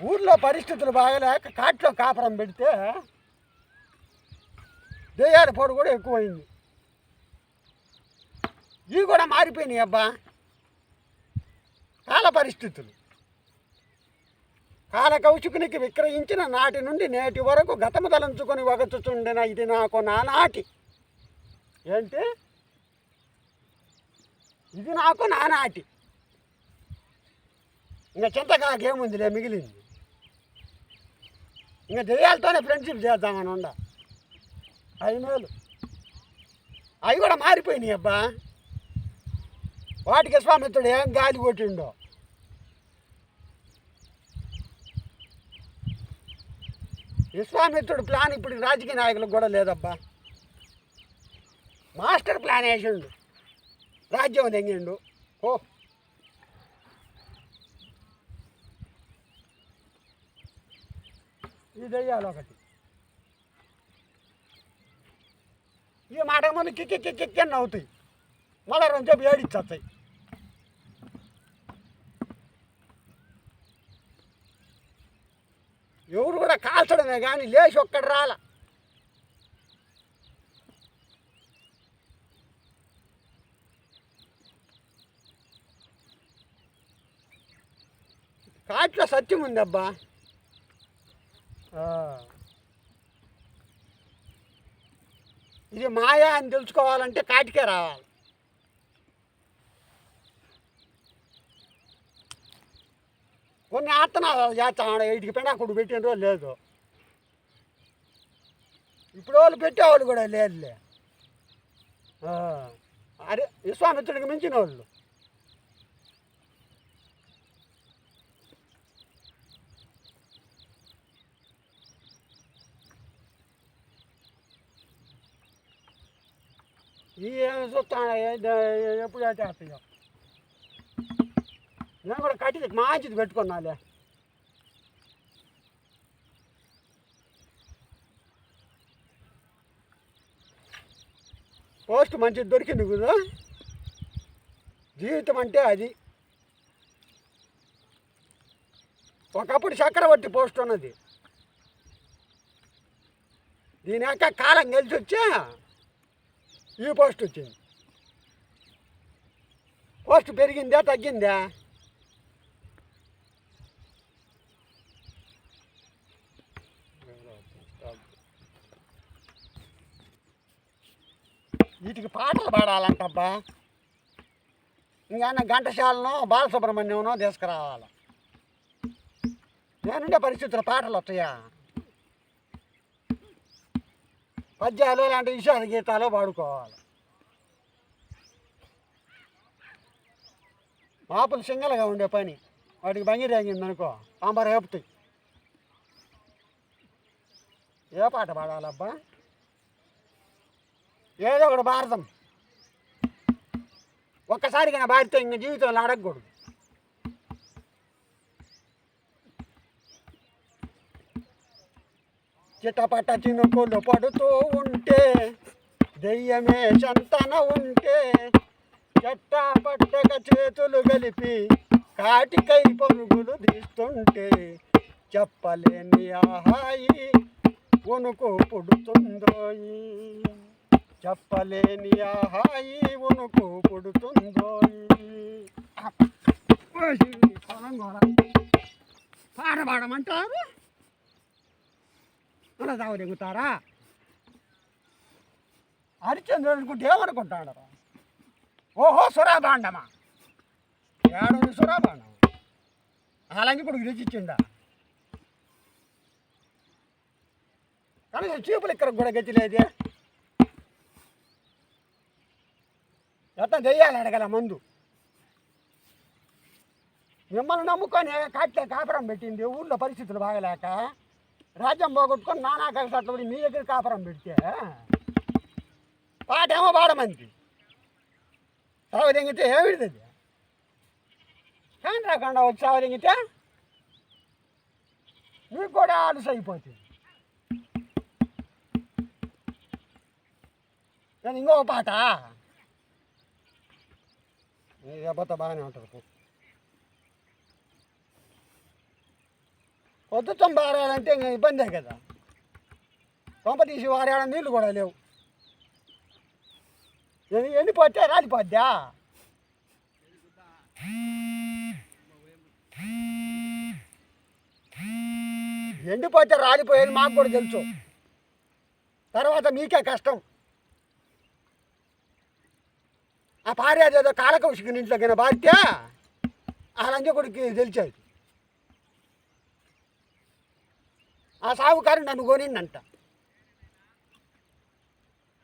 ఊర్లో పరిస్థితులు బాగలేక కాట్లో కాపురం పెడితే దెయ్యాల పొడి కూడా ఎక్కువైంది. ఇవి కూడా మారిపోయినాయి అబ్బా. కాల పరిస్థితులు. కాల కౌశికునికి విక్రయించిన నాటి నుండి నేటి వరకు గతము తలంచుకొని వగచుచుండిన ఇది నాకు నానాటి. ఏంటి? ఇది నాకు నానాటి. ఇంకా చింతకాకేముందిలే మిగిలింది. ఇంకా దెయ్యాలతోనే ఫ్రెండ్షిప్ చేద్దామని ఉండ. ఐదు మేలు అవి కూడా మారిపోయినాయి అబ్బా. వాటికి స్వామిత్రుడు ఏం గాలి కొట్టిండో. విశ్వామిత్రుడు ప్లాన్ ఇప్పుడు రాజకీయ నాయకులకు కూడా లేదబ్బా. మాస్టర్ ప్లాన్ వేసిండు. రాజ్యం తెంగిండు. ఓ. ఇది దెయ్యాలు ఒకటి. ఈ మాట ముందు కిక్కి కిక్కి కిక్కి అని అవుతాయి. మళ్ళీ రెండు చెప్పి ఏడిచ్చేస్తాయి ఎవరు కూడా కాల్చడమే కానీ లేచి ఒక్కడు రాల. కాట్లో సత్యం ఉందబ్బా. ఇది మాయా అని తెలుసుకోవాలంటే కాటికే రావాలి. కొన్ని ఆత్తనాలు చేస్తాం వీటికి పెడాకుడు పెట్టిన రోజు లేదు. ఇప్పుడు వాళ్ళు పెట్టేవాళ్ళు కూడా లేదులే. అరే విశ్వామిత్రుడికి మించిన వాళ్ళు ఏం చూస్తాను ఎప్పుడు చేస్తాయో నేను కూడా కట్టి మంచిది పెట్టుకున్నాలే. పోస్ట్ మంచిది దొరికింది కదా. జీవితం అంటే అది. ఒకప్పుడు చక్రవర్తి పోస్ట్ ఉన్నది. దీని యొక్క కాలం కలిసి వచ్చా ఈ పోస్ట్ వచ్చింది. పోస్ట్ పెరిగిందా తగ్గిందా? వీటికి పాటలు పాడాలంటబ్బా. ఇంకా ఘంటశాలను బాలసుబ్రహ్మణ్యంనో తీసుకురావాలి? నేనుండే పరిస్థితుల్లో పాటలు వస్తాయా? పద్యాలు లాంటి విషయాల గీతాలు పాడుకోవాలి మాపులు సింగల్గా ఉండే పని. వాటికి బంగి రేగింది అంబర రేపుతాయి ఏ పాట పాడాలబ్బా? ఏదో ఒకటి భారతం ఒక్కసారిగా నా బాధితే ఇంక జీవితంలో అడగకూడదు. చిటపట చినుకులు పడుతూ ఉంటే దెయ్యమే సంతన ఉంటే చెట్ట పట్టక చేతులు కలిపి కాటికై పరుగులు తీస్తుంటే చెప్పలేని ఆహాయి వణుకు పుడుతుందోయి. చెప్పలేని ఆహాయి వణుకు పుడుతుందోయి. పాట పాడమంటారు అలా తావు దిగుతారా హరిచంద్రుడు అనుకుంటే ఏమనుకుంటాడు ఓహో సురాభాండమా? ఏడు సురాభాండం అలాగే ఇప్పుడు రుచిచ్చిండా కనీసం చీపులు ఇక్కడ కూడా గతి ఎట్లా ఎట్ట దెయ్యాలి అడగల మందు. మిమ్మల్ని నమ్ముకొని కాట్లే కాపురం పెట్టింది ఊళ్ళో పరిస్థితులు బాగలేక రాజ్యం పోగొట్టుకొని నానా కలిసి పడి మీ దగ్గర కాపురం పెడితే పాటేమో పాడమంది సాగు తెంగితే ఏమిడిది కాని రాకుండా వచ్చి సాగు తెంగితే మీకు కూడా అలసి అయిపోతుంది నేను ఇంకో పాట నీ దెబ్బతో బాగానే ఉంటుంది ప్రభుత్వం పొద్దుతం బారాలంటే ఇంకా ఇబ్బందే కదా. పంప తీసి వారాడ నీళ్ళు కూడా లేవు. ఎన్ని- ఎండిపోతే రాలిపోద్దా? ఎండిపోతే రాలిపోయేది మాకు కూడా తెలుసు. తర్వాత మీకే కష్టం. ఆ పారేదేదో ఏదో కాలకౌశికుని ఇంట్లో కింద ఆ లంజకొడికి తెలిసేది. ఆ సాగుకారు నన్ను కొనిందంట.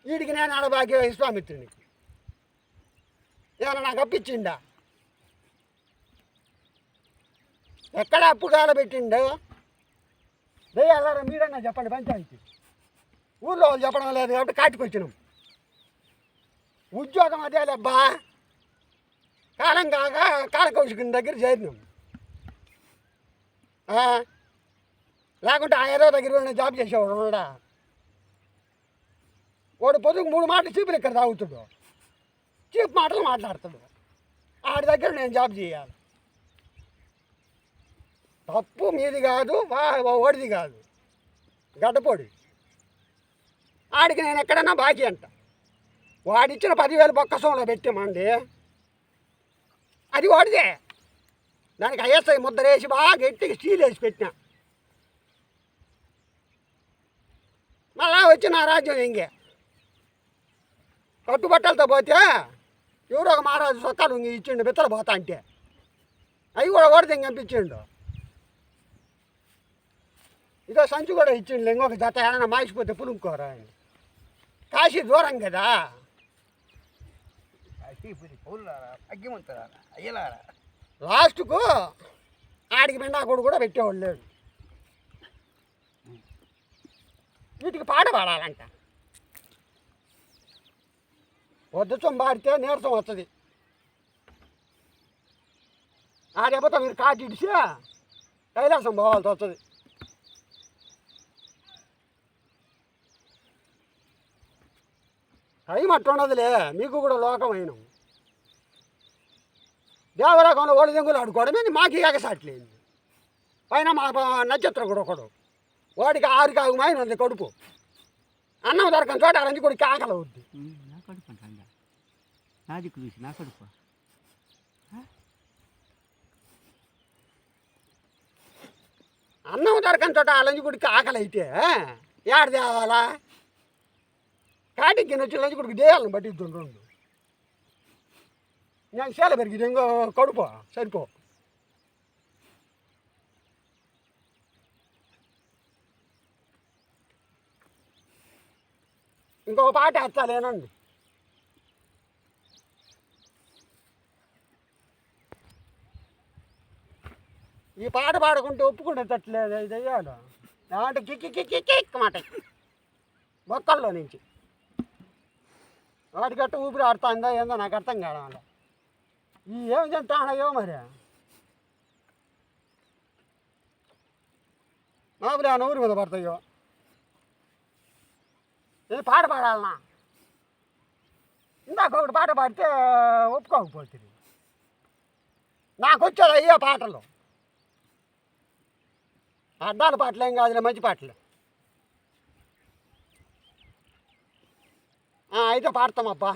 వీడికి నేను ఆడబాగ్య విశ్వామిత్రునికి ఏమైనా నాకు అప్పించిండా ఎక్కడ అప్పు కాలబెట్టిండో? దయ్యాలారా మీరన్నా చెప్పండి పంచాయతీ. ఊళ్ళో వాళ్ళు చెప్పడం లేదు కాబట్టి కాటికి వచ్చినాం. ఉద్యోగం అదే లేబ్బా కాలం కాక కాలకౌశికుని దగ్గర చేరినాం. లేకుంటే ఆ ఏదో దగ్గర ఉన్న జాబ్ చేసేవాడు ఉండడా వాడు పొద్దుకు మూడు మాటలు చీపులు ఇక్కడ తాగుతుడు చీప్ మాటలు మాట్లాడుతుడు ఆడి దగ్గర నేను జాబ్ చేయాలి. తప్పు మీది కాదు వా- వాడిది కాదు. గడ్డపోడి. ఆడికి నేను ఎక్కడన్నా బాకీ అంట. వాడిచ్చిన పదివేలు బొక్కసంలో పెట్టామండి అది వాడిదే. దానికి ఐఎస్ఐ ముద్ర వేసి బాగా గట్టిగా స్టీల్ వేసి పెట్టినా. మళ్ళా వచ్చి నా రాజ్యం ఇంకే. కట్టుబట్టలతో పోతే ఎవరో ఒక మహారాజు సొక్కాలు ఇంక ఇచ్చిండు బిత్తలు పోతా అంటే. అవి కూడా ఓడితే పంపించిండు ఇదో సంచి కూడా ఇచ్చిండు ఇంకొక జత ఏమైనా మాసిపోతే పులుక్కోరా అని. కాశీ దూరం కదా. లాస్ట్కు ఆడికి మెండాకుడు కూడా పెట్టేవాడు లేడు. వీటికి పాట పాడాలంట. వద్దుసం పాడితే నీరసం వస్తుంది. ఆ దెబ్బతో మీరు కాటి ఇడిసి కైలాసం పోవాల్సి వస్తుంది. టైం అట్టుండదులే మీకు కూడా లోకమైన. దేవరాకంలో ఓడి దెంగులు ఆడుకోవడమే మాకు ఎగసాట్లేదు పైన మా నక్షత్రం కూడా ఒకడు. వాడికి ఆరు కాగు మైన ఉంది కడుపు అన్నం దొరకని చోట అరంజి కొడుకు ఆకలి అవుద్ది నా కడుపు అంటా నా దిక్కు చూసి నా కడుపు అన్నం దొరకని చోట అలంజి కొడుకు ఆకలి అయితే ఏడ తేవాలా? కాటికి వచ్చి లంచి కొడుకు దేయాలను బట్టి రెండు. నేను సేల పెరిగింది ఇంకో కడుపు సరిపో. ఇంకో పాట వేస్తాలేనండి. ఈ పాట పాడుకుంటే ఒప్పుకునేటట్లేదు ఇది అయ్యాడు అంటే కిక్కి కిక్కి కిక్ మాట. మొక్కల్లో నుంచి. వాటి గట్ట ఊపిరి ఆడుతుందా ఏందో నాకు అర్థం కావడం ఈ ఏం తింటానయ్యో మరి? మామూలు ఆ ఊరి మీద పడతాయో? ఇది పాట పాడాలనా? ఇందాక ఒకటి పాట పాడితే ఒప్పుకోకపోతుంది. నాకు వచ్చేది అయ్యే పాటలు. అడ్డాల పాటలు ఏం కాదులే మంచి పాటలు. అయితే పాడతామబ్బా.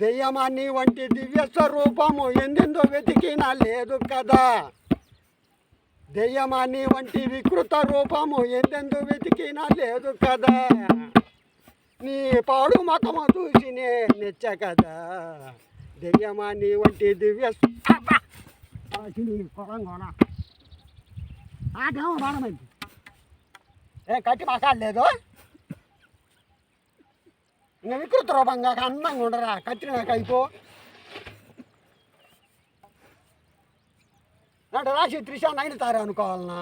దెయ్యమాన్ని వంటి దివ్య స్వరూపము ఎందెందో వెతికినా లేదు కదా. దెయ్యమాని వంటి వికృత రూపము ఎందెందు వెతికినా లేదు కదా. నీ పాడు మకము చూసినే నెచ్చ కదా. దెయ్యమాని వంటి దివ్య స్వ- ఏ కట్టి మసాలేదు ఇంకా వికృత రూపంగా అందంగా ఉండరా? కట్టినాక అయిపో. అంటే రాసి త్రిష నైన్ తారే అనుకోవాలనా?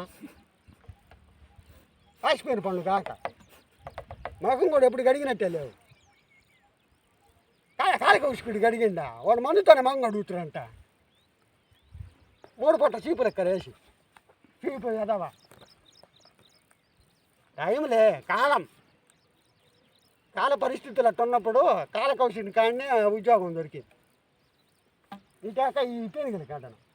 కాసిపోయిన పనులు కాక. మగం కూడా ఎప్పుడు గడిగినట్టే లేవు. కాయ కాలకౌశికుడు గడిగిండా? వాడు మందుతోనే మగం అడుగుతారంట మూడు పొట్ట చీపులు వేసి? చీపు ఎదవా? టైంలే కాలం. కాల పరిస్థితులు అట్టున్నప్పుడు కాలకౌశిని కాడనే ఉద్యోగం దొరికింది. ఇటాక ఈ పెనుగులు కాడను